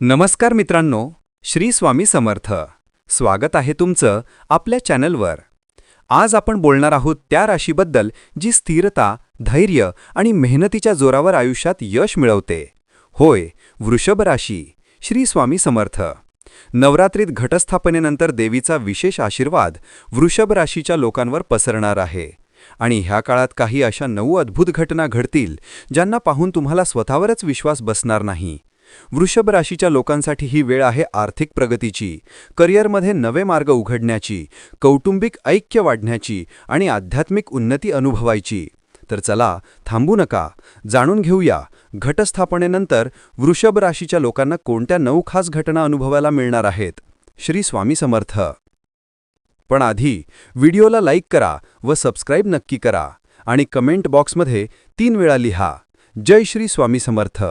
नमस्कार मित्रांनो श्री स्वामी समर्थ. स्वागत आहे तुमचं आपल्या चॅनलवर. आज आपण बोलणार आहोत त्या राशीबद्दल जी स्थिरता धैर्य आणि मेहनतीच्या जोरावर आयुष्यात यश मिळवते. होय वृषभ राशी श्री स्वामी समर्थ. नवरात्रीत घटस्थापनेनंतर देवीचा विशेष आशीर्वाद वृषभ राशीच्या लोकांवर पसरणार आहे. आणि ह्या काळात काही अशा नऊ अद्भुत घटना घडतील ज्यांना पाहून तुम्हाला स्वतःवरच विश्वास बसणार नाही. वृषभ राशीच्या लोकांसाठी ही वेळ आहे आर्थिक प्रगतीची करिअरमध्ये नवे मार्ग उघडण्याची कौटुंबिक ऐक्य वाढण्याची आणि आध्यात्मिक उन्नती अनुभवायची. तर चला थांबू नका जाणून घेऊया घटस्थापनेनंतर वृषभ राशीच्या लोकांना कोणत्या नऊ खास घटना अनुभवायला मिळणार आहेत? श्री स्वामी समर्थ. पण आधी व्हिडिओला लाईक करा व सबस्क्राईब नक्की करा आणि कमेंट बॉक्समध्ये तीन वेळा लिहा. जय श्री स्वामी समर्थ.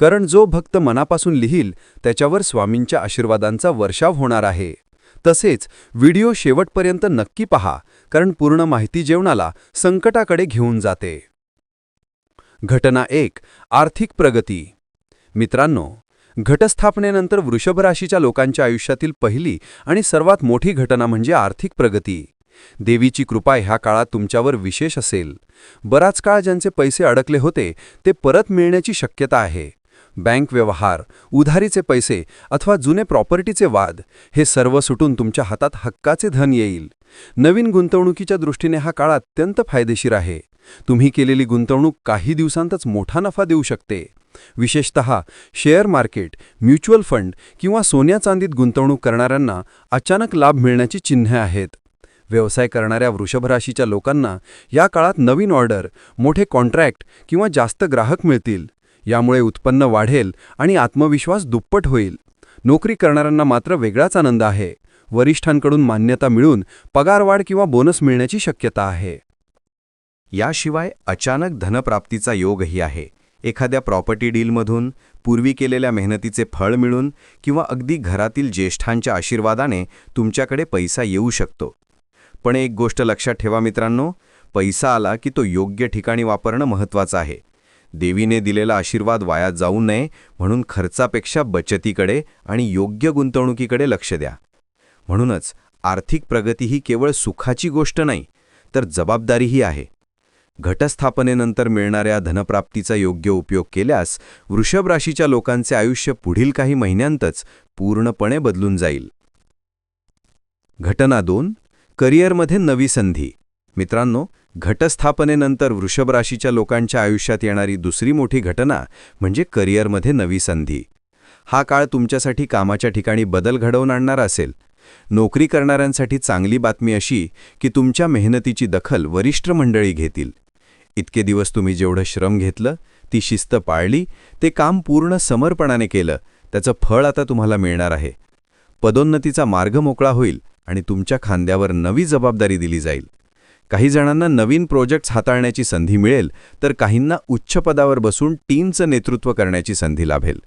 कारण जो भक्त मनापासून लिहील त्याच्यावर स्वामींच्या आशीर्वादांचा वर्षाव होणार आहे. तसेच व्हिडिओ शेवटपर्यंत नक्की पहा कारण पूर्ण माहिती जेवणाला संकटाकडे घेऊन जाते. घटना एक आर्थिक प्रगती. मित्रांनो घटस्थापनेनंतर वृषभ राशीच्या लोकांच्या आयुष्यातील पहिली आणि सर्वात मोठी घटना म्हणजे आर्थिक प्रगती. देवीची कृपा ह्या काळात तुमच्यावर विशेष असेल. बराच काळ ज्यांचे पैसे अडकले होते ते परत मिळण्याची शक्यता आहे. बँक व्यवहार उधारीचे पैसे अथवा जुने प्रॉपर्टीचे वाद हे सर्व सुटून तुमच्या हातात हक्काचे धन येईल. नवीन गुंतवणुकीच्या दृष्टीने हा काळ अत्यंत फायदेशीर आहे. तुम्ही केलेली गुंतवणूक काही दिवसांतच मोठा नफा देऊ शकते. विशेषत शेअर मार्केट म्युच्युअल फंड किंवा सोन्या चांदीत गुंतवणूक करणाऱ्यांना अचानक लाभ मिळण्याची चिन्हे आहेत. व्यवसाय करणाऱ्या वृषभराशीच्या लोकांना या काळात नवीन ऑर्डर मोठे कॉन्ट्रॅक्ट किंवा जास्त ग्राहक मिळतील. यामुळे उत्पन्न वाढेल आणि आत्मविश्वास दुप्पट होईल. नोकरी करणाऱ्यांना मात्र वेगळाच आनंद आहे. वरिष्ठांकडून मान्यता मिळून पगारवाढ किंवा बोनस मिळण्याची शक्यता आहे. याशिवाय अचानक धनप्राप्तीचा योगही आहे. एखाद्या प्रॉपर्टी डीलमधून पूर्वी केलेल्या मेहनतीचे फळ मिळून किंवा अगदी घरातील ज्येष्ठांच्या आशीर्वादाने तुमच्याकडे पैसा येऊ शकतो. पण एक गोष्ट लक्षात ठेवा मित्रांनो पैसा आला की तो योग्य ठिकाणी वापरणं महत्त्वाचं आहे. देवीने दिलेला आशीर्वाद वाया जाऊ नये म्हणून खर्चापेक्षा बचतीकडे आणि योग्य गुंतवणुकीकडे लक्ष द्या. म्हणूनच आर्थिक प्रगती ही केवळ सुखाची गोष्ट नाही तर जबाबदारीही आहे. घटस्थापनेनंतर मिळणाऱ्या धनप्राप्तीचा योग्य उपयोग केल्यास वृषभ राशीच्या लोकांचे आयुष्य पुढील काही महिन्यांतच पूर्णपणे बदलून जाईल. घटना दोन. करिअरमध्ये नवी संधी. मित्रांनो घटस्थापनेनंतर वृषभ राशीच्या लोकांच्या आयुष्यात येणारी दुसरी मोठी घटना म्हणजे करिअरमध्ये नवी संधी. हा काळ तुमच्यासाठी कामाच्या ठिकाणी बदल घडवून आणणारा असेल. नोकरी करणाऱ्यांसाठी चांगली बातमी अशी की तुमच्या मेहनतीची दखल वरिष्ठ मंडळी घेतील. इतके दिवस तुम्ही जेवढं श्रम घेतलं ती शिस्त पाळली ते काम पूर्ण समर्पणाने केलं त्याचं फळ आता तुम्हाला मिळणार आहे. पदोन्नतीचा मार्ग मोकळा होईल आणि तुमच्या खांद्यावर नवी जबाबदारी दिली जाईल. काही जणांना नवीन प्रोजेक्ट्स हाताळण्याची संधी मिळेल तर काहींना उच्च पदावर बसून टीमचं नेतृत्व करण्याची संधी लाभेल.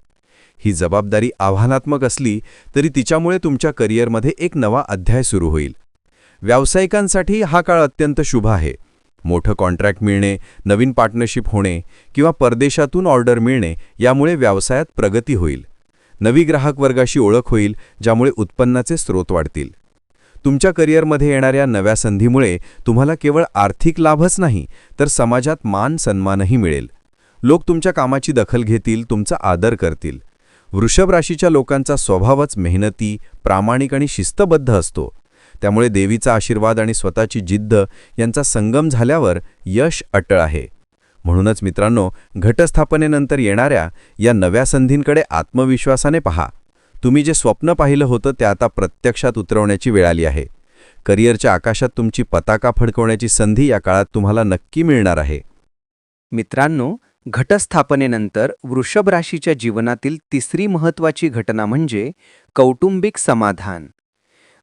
ही जबाबदारी आव्हानात्मक असली तरी तिच्यामुळे तुमच्या करिअरमध्ये एक नवा अध्याय सुरू होईल. व्यावसायिकांसाठी हा काळ अत्यंत शुभ आहे. मोठं कॉन्ट्रॅक्ट मिळणे नवीन पार्टनरशिप होणे किंवा परदेशातून ऑर्डर मिळणे यामुळे व्यवसायात प्रगती होईल. नवी ग्राहक वर्गाशी ओळख होईल ज्यामुळे उत्पन्नाचे स्रोत वाढतील. तुमच्या करिअरमध्ये येणाऱ्या नव्या संधीमुळे तुम्हाला केवळ आर्थिक लाभच नाही तर समाजात मान सन्मानही मिळेल. लोक तुमच्या कामाची दखल घेतील तुमचा आदर करतील. वृषभ राशीच्या लोकांचा स्वभावच मेहनती प्रामाणिक आणि शिस्तबद्ध असतो. त्यामुळे देवीचा आशीर्वाद आणि स्वतःची जिद्द यांचा संगम झाल्यावर यश अटळ आहे. म्हणूनच मित्रांनो घटस्थापनेनंतर येणाऱ्या या नव्या संधींकडे आत्मविश्वासाने पहा. तुम्ही जे स्वप्न पाहिलं होतं ते आता प्रत्यक्षात उतरवण्याची वेळ आली आहे. करिअरच्या आकाशात तुमची पताका फडकवण्याची संधी या काळात तुम्हाला नक्की मिळणार आहे. मित्रांनो घटस्थापनेनंतर वृषभ राशीच्या जीवनातील तिसरी महत्त्वाची घटना म्हणजे कौटुंबिक समाधान.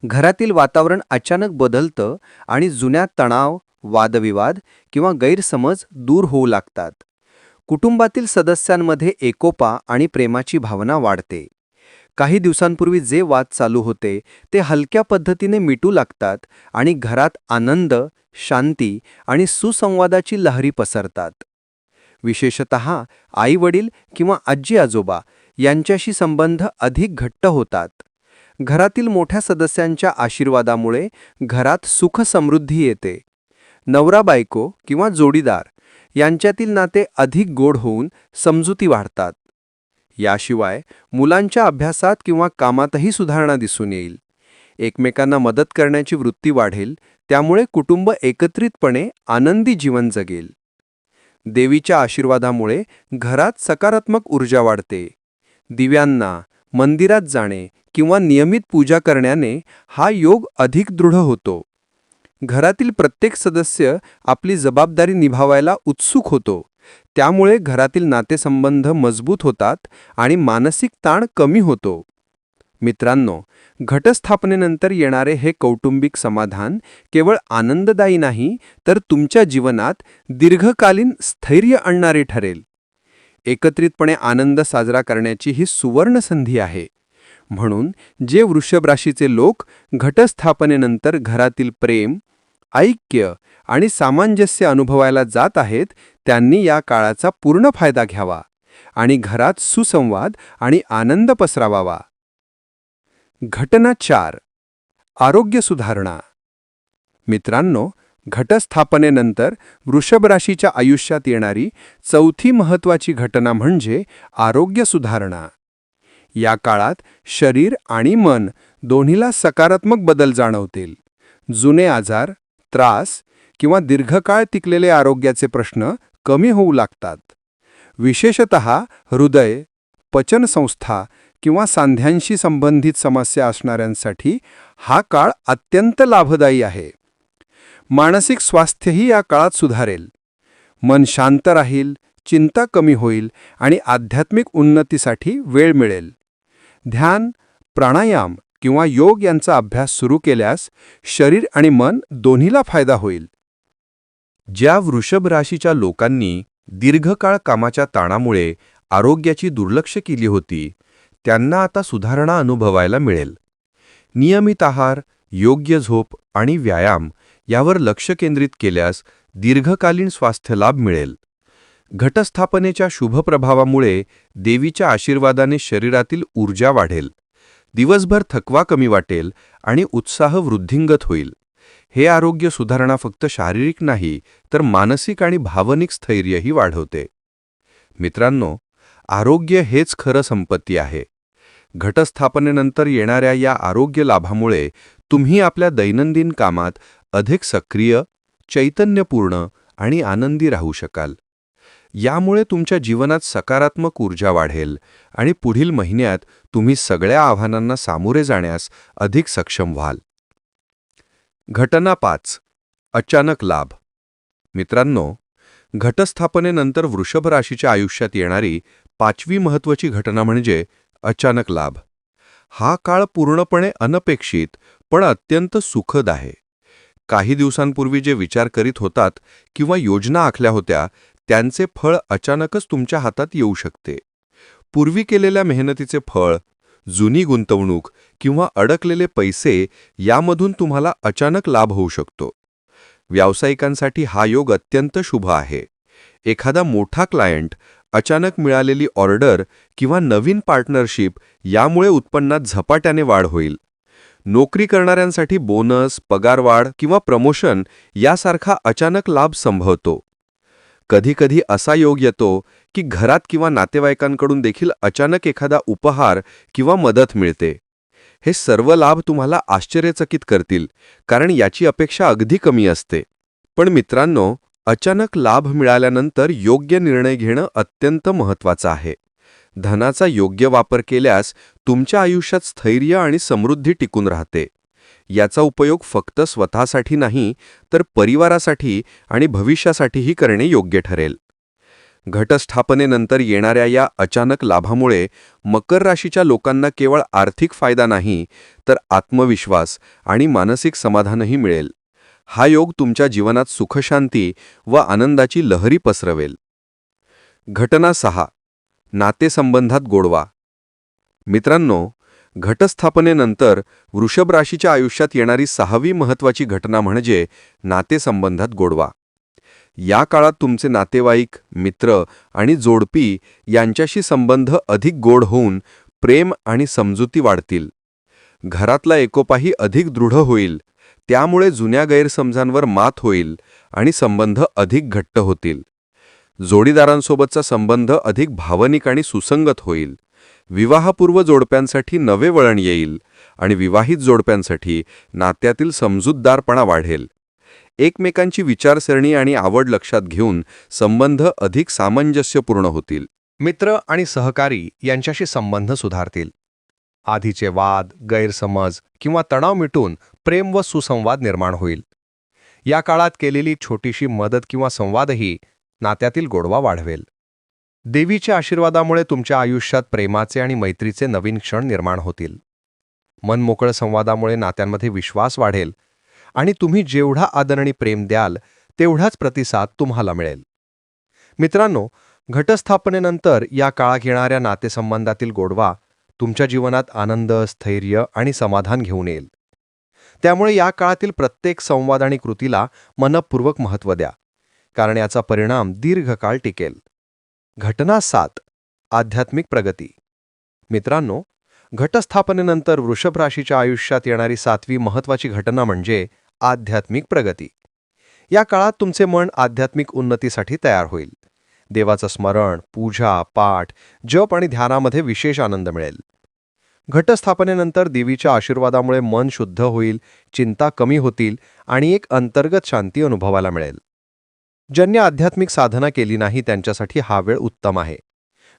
घरातील वातावरण अचानक बदलतं आणि जुन्या तणाव वादविवाद किंवा गैरसमज दूर होऊ लागतात. कुटुंबातील सदस्यांमध्ये एकोपा आणि प्रेमाची भावना वाढते. काही दिवसांपूर्वी जे वाद चालू होते ते हलक्या पद्धतीने मिटू लागतात आणि घरात आनंद शांती आणि सुसंवादाची लहरी पसरतात. विशेषत आई वडील किंवा आजी आजोबा यांच्याशी संबंध अधिक घट्ट होतात. घरातील मोठ्या सदस्यांच्या आशीर्वादामुळे घरात सुख समृद्धी येते. नवरा बायको किंवा जोडीदार यांच्यातील नाते अधिक गोड होऊन समजुती वाढतात. याशिवाय मुलांच्या अभ्यासात किंवा कामातही सुधारणा दिसून येईल. एकमेकांना मदत करण्याची वृत्ती वाढेल त्यामुळे कुटुंब एकत्रितपणे आनंदी जीवन जगेल. देवीच्या आशीर्वादामुळे घरात सकारात्मक ऊर्जा वाढते. दिव्यांना मंदिरात जाणे किंवा नियमित पूजा करण्याने हा योग अधिक दृढ होतो. घरातील प्रत्येक सदस्य आपली जबाबदारी निभावायला उत्सुक होतो. त्यामुळे घरातील नातेसंबंध मजबूत होतात आणि मानसिक ताण कमी होतो. मित्रांनो घटस्थापनेनंतर येणारे हे कौटुंबिक समाधान केवळ आनंददायी नाही तर तुमच्या जीवनात दीर्घकालीन स्थैर्य आणणारे ठरेल. एकत्रितपणे आनंद साजरा करण्याची ही सुवर्ण संधी आहे. म्हणून जे वृषभ राशीचे लोक घटस्थापनेनंतर घरातील प्रेम ऐक्य आणि सामंजस्य अनुभवायला जात आहेत त्यांनी या काळाचा पूर्ण फायदा घ्यावा आणि घरात सुसंवाद आणि आनंद पसरावावा. घटना चार. आरोग्य सुधारणा. मित्रांनो घटस्थापनेनंतर वृषभ राशीच्या आयुष्यात येणारी चौथी महत्वाची घटना म्हणजे आरोग्य सुधारणा. या काळात शरीर आणि मन दोन्हीला सकारात्मक बदल जाणवतील. जुने आजार त्रास किंवा दीर्घकाळ टिकलेले आरोग्याचे प्रश्न कमी होऊ लागतात. विशेषत हृदय पचनसंस्था किंवा सांध्यांशी संबंधित समस्या असणाऱ्यांसाठी हा काळ अत्यंत लाभदायी आहे. मानसिक स्वास्थ्यही या काळात सुधारेल. मन शांत राहील चिंता कमी होईल आणि आध्यात्मिक उन्नतीसाठी वेळ मिळेल. ध्यान प्राणायाम किंवा योग यांचा अभ्यास सुरू केल्यास शरीर आणि मन दोन्हीला फायदा होईल. ज्या वृषभ राशीच्या लोकांनी दीर्घकाळ कामाच्या ताणामुळे आरोग्याची दुर्लक्ष केली होती त्यांना आता सुधारणा अनुभवायला मिळेल. नियमित आहार योग्य झोप आणि व्यायाम यावर लक्ष केंद्रित केल्यास दीर्घकालीन स्वास्थ्य लाभ मिळेल. घटस्थापनेच्या शुभप्रभावामुळे देवीच्या आशीर्वादाने शरीरातील ऊर्जा वाढेल. दिवसभर थकवा कमी वाटेल आणि उत्साह वृद्धिंगत होईल. हे आरोग्य सुधारणा फक्त शारीरिक नाही तर मानसिक आणि भावनिक स्थैर्यही वाढवते. मित्रांनो आरोग्य हेच खरं संपत्ती आहे. घटस्थापनेनंतर येणाऱ्या या आरोग्य लाभामुळे तुम्ही आपल्या दैनंदिन कामात अधिक सक्रिय चैतन्यपूर्ण आणि आनंदी राहू शकाल. यामुळे तुमच्या जीवनात सकारात्मक ऊर्जा वाढेल आणि पुढील महिन्यात तुम्ही सगळ्या आव्हानांना सामोरे जाण्यास अधिक सक्षम व्हाल. घटना पाच. अचानक लाभ. मित्रांनो घटस्थापनेनंतर वृषभ राशीच्या आयुष्यात येणारी पाचवी महत्त्वाची घटना म्हणजे अचानक लाभ. हा काळ पूर्णपणे अनपेक्षित पण अत्यंत सुखद आहे. काही दिवसांपूर्वी जे विचार करीत होतात किंवा योजना आखल्या होत्या त्यांचे फळ अचानकच तुमच्या हातात येऊ शकते. पूर्वी केलेल्या मेहनतीचे फळ जुनी गुंतवणूक किंवा अडकलेले पैसे यामधून तुम्हाला अचानक लाभ होऊ शकतो. व्यावसायिकांसाठी हा योग अत्यंत शुभ आहे. एखादा मोठा क्लायंट अचानक मिळालेली ऑर्डर किंवा नवीन पार्टनरशिप यामुळे उत्पन्नात झपाट्याने वाढ होईल. नोकरी करणाऱ्यांसाठी बोनस पगारवाढ किंवा प्रमोशन यासारखा अचानक लाभ संभवतो. कधीकधी असा योग येतो की घरात किंवा नातेवाईकांकडून देखील अचानक एखादा उपहार किंवा मदत मिळते. हे सर्व लाभ तुम्हाला आश्चर्यचकित करतील कारण याची अपेक्षा अगदी कमी असते. पण मित्रांनो अचानक लाभ मिळाल्यानंतर योग्य निर्णय घेणं अत्यंत महत्त्वाचं आहे. धनाचा योग्य वापर केल्यास तुमच्या आयुष्यात स्थैर्य आणि समृद्धी टिकून राहते. याचा उपयोग फक्त स्वतःसाठी नाही तर परिवारासाठी आणि भविष्यासाठीही करणे योग्य ठरेल. घटस्थापनेनंतर येणाऱ्या या अचानक लाभामुळे मकर राशीच्या लोकांना केवळ आर्थिक फायदा नाही तर आत्मविश्वास आणि मानसिक समाधानही मिळेल. हा योग तुमच्या जीवनात सुखशांती व आनंदाची लहरी पसरवेल. घटना सहा. नातेसंबंधात गोडवा. मित्रांनो घटस्थापनेनंतर वृषभ राशीच्या आयुष्यात येणारी सहावी महत्वाची घटना म्हणजे नातेसंबंधात गोडवा. या काळात तुमचे नातेवाईक मित्र आणि जोडपी यांच्याशी संबंध अधिक गोड होऊन प्रेम आणि समजुती वाढतील. घरातला एकोपाही अधिक दृढ होईल. त्यामुळे जुन्या गैरसमजांवर मात होईल आणि संबंध अधिक घट्ट होतील. जोडीदारांसोबतचा संबंध अधिक भावनिक आणि सुसंगत होईल. विवाहपूर्व जोडप्यांसाठी नवे वळण येईल आणि विवाहित जोडप्यांसाठी नात्यातील समजूतदारपणा वाढेल. एकमेकांची विचारसरणी आणि आवड लक्षात घेऊन संबंध अधिक सामंजस्यपूर्ण होतील. मित्र आणि सहकारी यांच्याशी संबंध सुधारतील. आधीचे वाद गैरसमज किंवा तणाव मिटून प्रेम व सुसंवाद निर्माण होईल. या काळात केलेली छोटीशी मदत किंवा संवादही नात्यातील गोडवा वाढवेल. देवीच्या आशीर्वादामुळे तुमच्या आयुष्यात प्रेमाचे आणि मैत्रीचे नवीन क्षण निर्माण होतील. मनमोकळं संवादामुळे नात्यांमध्ये विश्वास वाढेल आणि तुम्ही जेवढा आदरणी प्रेम द्याल तेवढाच प्रतिसाद तुम्हाला मिळेल. मित्रांनो घटस्थापनेनंतर या काळात येणाऱ्या नातेसंबंधातील गोडवा तुमच्या जीवनात आनंद स्थैर्य आणि समाधान घेऊन येईल. त्यामुळे या काळातील प्रत्येक संवाद आणि कृतीला मनपूर्वक महत्त्व द्या कारण याचा परिणाम दीर्घकाळ टिकेल. घटना सात. आध्यात्मिक प्रगती. मित्रांनो घटस्थापनेनंतर वृषभ राशीच्या आयुष्यात येणारी सातवी महत्त्वाची घटना म्हणजे आध्यात्मिक प्रगती. या काळात तुमचे मन आध्यात्मिक उन्नतीसाठी तयार होईल. देवाचं स्मरण पूजा पाठ जप आणि ध्यानामध्ये विशेष आनंद मिळेल. घटस्थापनेनंतर देवीच्या आशीर्वादामुळे मन शुद्ध होईल चिंता कमी होतील आणि एक अंतर्गत शांती अनुभवायला मिळेल. ज्यांनी आध्यात्मिक साधना केली नाही त्यांच्यासाठी हा वेळ उत्तम आहे.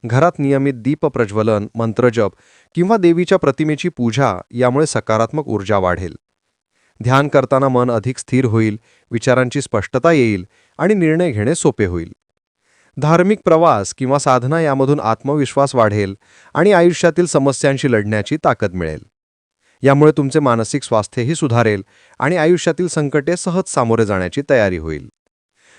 घरात नियमित दीप प्रज्वलन मंत्रजप किंवा देवीच्या प्रतिमेची पूजा यामुळे सकारात्मक ऊर्जा वाढेल. ध्यान करताना मन अधिक स्थिर होईल विचारांची स्पष्टता येईल आणि निर्णय घेणे सोपे होईल. धार्मिक प्रवास किंवा साधना यामधून आत्मविश्वास वाढेल आणि आयुष्यातील समस्यांशी लढण्याची ताकद मिळेल. यामुळे तुमचे मानसिक स्वास्थ्यही सुधारेल आणि आयुष्यातील संकटे सहज सामोरे जाण्याची तयारी होईल.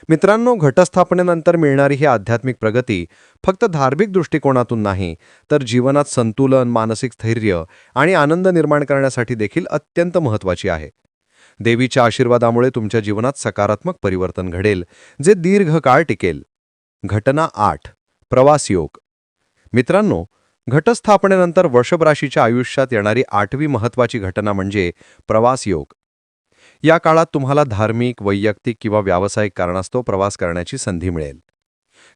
मित्रांनो घटस्थापनेनंतर मिळणारी ही आध्यात्मिक प्रगती फक्त धार्मिक दृष्टिकोनातून नाही तर जीवनात संतुलन मानसिक स्थैर्य आणि आनंद निर्माण करण्यासाठी देखील अत्यंत महत्त्वाची आहे. देवीच्या आशीर्वादामुळे तुमच्या जीवनात सकारात्मक परिवर्तन घडेल जे दीर्घकाळ टिकेल. घटना आठ प्रवास योग. मित्रांनो घटस्थापनेनंतर वृषभ राशीच्या आयुष्यात येणारी आठवी महत्त्वाची घटना म्हणजे प्रवास योग. या काळात तुम्हाला धार्मिक वैयक्तिक किंवा व्यावसायिक कारणास्तव प्रवास करण्याची संधी मिळेल.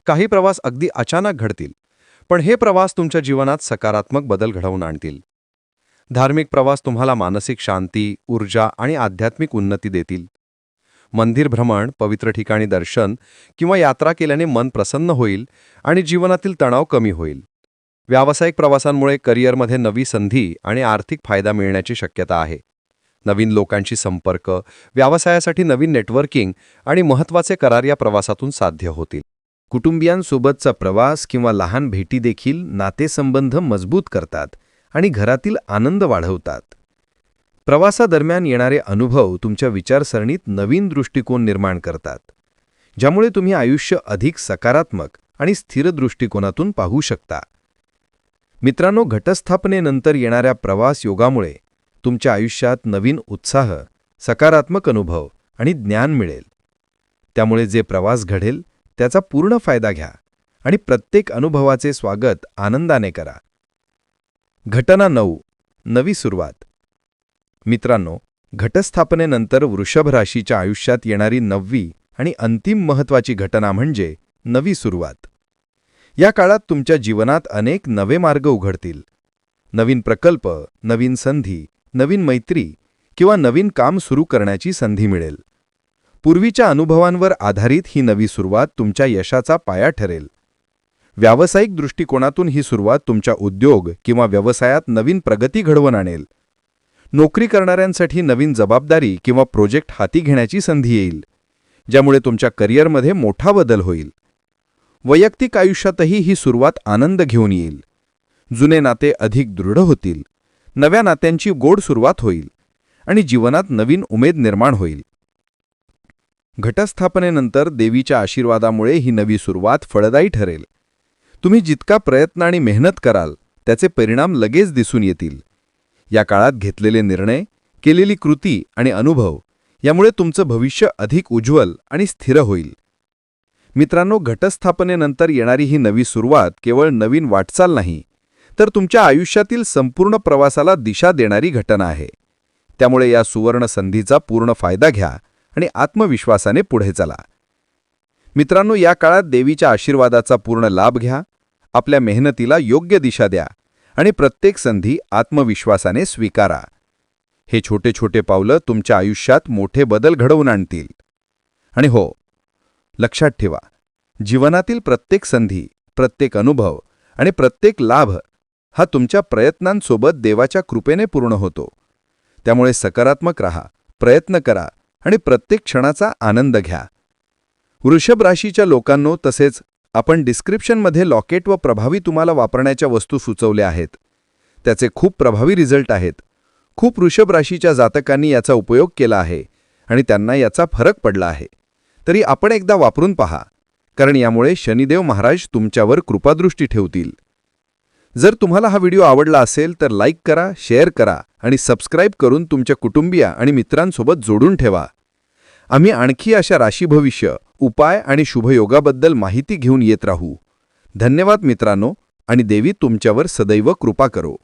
काही प्रवास अगदी अचानक घडतील पण हे प्रवास तुमच्या जीवनात सकारात्मक बदल घडवून आणतील. धार्मिक प्रवास तुम्हाला मानसिक शांती ऊर्जा आणि आध्यात्मिक उन्नती देतील. मंदिर भ्रमण पवित्र ठिकाणी दर्शन किंवा यात्रा केल्याने मन प्रसन्न होईल आणि जीवनातील तणाव कमी होईल. व्यावसायिक प्रवासांमुळे करिअरमध्ये नवी संधी आणि आर्थिक फायदा मिळण्याची शक्यता आहे. नवीन लोकांशी संपर्क व्यवसायासाठी नवीन नेटवर्किंग आणि महत्त्वाचे करार या प्रवासातून साध्य होतील. कुटुंबियांसोबतचा प्रवास किंवा लहान भेटी देखील नातेसंबंध मजबूत करतात आणि घरातील आनंद वाढवतात. प्रवासादरम्यान येणारे अनुभव तुमच्या विचारसरणीत नवीन दृष्टिकोन निर्माण करतात ज्यामुळे तुम्ही आयुष्य अधिक सकारात्मक आणि स्थिर दृष्टिकोनातून पाहू शकता. मित्रांनो घटस्थापनेनंतर येणाऱ्या प्रवास योगामुळे तुमच्या आयुष्यात नवीन उत्साह सकारात्मक अनुभव आणि ज्ञान मिळेल. त्यामुळे जे प्रवास घडेल त्याचा पूर्ण फायदा घ्या आणि प्रत्येक अनुभवाचे स्वागत आनंदाने करा. घटना नऊ नवी सुरुवात. मित्रांनो घटस्थापनेनंतर वृषभ राशीच्या आयुष्यात येणारी नववी आणि अंतिम महत्त्वाची घटना म्हणजे नवी सुरुवात. या काळात तुमच्या जीवनात अनेक नवे मार्ग उघडतील. नवीन प्रकल्प नवीन संधी नवीन मैत्री किंवा नवीन काम सुरू करण्याची संधी मिळेल. पूर्वीच्या अनुभवांवर आधारित ही नवी सुरुवात तुमच्या यशाचा पाया ठरेल. व्यावसायिक दृष्टिकोनातून ही सुरुवात तुमच्या उद्योग किंवा व्यवसायात नवीन प्रगती घडवून आणेल. नोकरी करणाऱ्यांसाठी नवीन जबाबदारी किंवा प्रोजेक्ट हाती घेण्याची संधी येईल ज्यामुळे तुमच्या करिअरमध्ये मोठा बदल होईल. वैयक्तिक आयुष्यातही ही सुरुवात आनंद घेऊन येईल. जुने नाते अधिक दृढ होतील. नव्या नात्यांची गोड सुरुवात होईल आणि जीवनात नवीन उमेद निर्माण होईल. घटस्थापनेनंतर देवीच्या आशीर्वादामुळे ही नवी सुरुवात फळदायी ठरेल. तुम्ही जितका प्रयत्न आणि मेहनत कराल त्याचे परिणाम लगेच दिसून येतील. या काळात घेतलेले निर्णय केलेली कृती आणि अनुभव यामुळे तुमचं भविष्य अधिक उज्ज्वल आणि स्थिर होईल. मित्रांनो घटस्थापनेनंतर येणारी ही नवी सुरुवात केवळ नवीन वाटचाल नाही तर तुमच्या आयुष्यातील संपूर्ण प्रवासाला दिशा देणारी घटना आहे. त्यामुळे या सुवर्ण संधीचा पूर्ण फायदा घ्या आणि आत्मविश्वासाने पुढे चला. मित्रांनो या काळात देवीच्या आशीर्वादाचा पूर्ण लाभ घ्या आपल्या मेहनतीला योग्य दिशा द्या आणि प्रत्येक संधी आत्मविश्वासाने स्वीकारा. हे छोटे छोटे पावलं तुमच्या आयुष्यात मोठे बदल घडवून आणतील. आणि हो लक्षात ठेवा जीवनातील प्रत्येक संधी प्रत्येक अनुभव आणि प्रत्येक लाभ हा तुमच्या प्रयत्नांसोबत देवाच्या कृपेने पूर्ण होतो. त्यामुळे सकारात्मक रहा प्रयत्न करा आणि प्रत्येक क्षणाचा आनंद घ्या. वृषभ राशीच्या लोकांनो तसेच आपण डिस्क्रिप्शनमध्ये लॉकेट व प्रभावी तुम्हाला वापरण्याच्या वस्तू सुचवल्या आहेत. त्याचे खूप प्रभावी रिझल्ट आहेत. खूप वृषभ राशीच्या जातकांनी याचा उपयोग केला आहे आणि त्यांना याचा फरक पडला आहे. तरी आपण एकदा वापरून पहा कारण यामुळे शनिदेव महाराज तुमच्यावर कृपादृष्टी ठेवतील. जर तुम्हाला हा व्हिडिओ आवडला असेल तर लाईक करा शेअर करा आणि सबस्क्राईब करून तुमच्या कुटुंबीय आणि मित्रांसोबत जोडून ठेवा. आम्ही आणखी अशा राशी भविष्य उपाय आणि शुभयोगाबद्दल माहिती घेऊन येत राहू. धन्यवाद मित्रांनो आणि देवी तुमच्यावर सदैव कृपा करो.